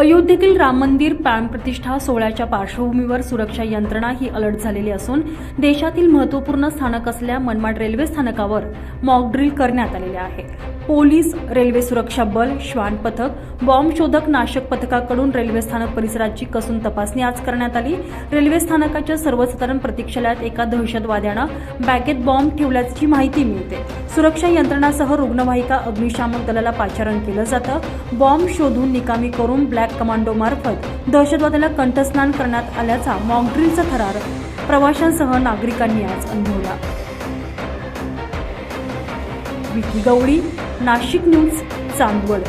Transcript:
अयोध्येतील राम मंदिर प्राणप्रतिष्ठा सोहळ्याच्या पार्श्वभूमीवर सुरक्षा यंत्रणा ही अलर्ट झालेली असून देशातील महत्त्वपूर्ण स्थानक असल्या मनमाड रेल्वे स्थानकावर मॉक ड्रिल करण्यात आलेले आहे पोलीस रेल्वे सुरक्षा बल श्वान पथक बॉम्ब शोधक नाशक पथकाकडून रेल्वे स्थानक परिसराची कसून तपासणी आज करण्यात आली. रेल्वे स्थानकाच्या सर्वसाधारण प्रतीक्षालयात एका दहशतवाद्यानं बॅगेत बॉम्ब ठेवल्याची माहिती मिळते. सुरक्षा यंत्रणासह रुग्णवाहिका अग्निशामक दलाला पाचारण केलं जातं. बॉम्ब शोधून निकामी करून ब्लॅक कमांडो मार्फत दहशतवाद्याला कंठस्नान करण्यात आल्याचा मॉकड्रिलचा थरार प्रवाशांसह नागरिकांनी आज अनुभवला. विकी गवळी नाशिक न्यूज चांदवड.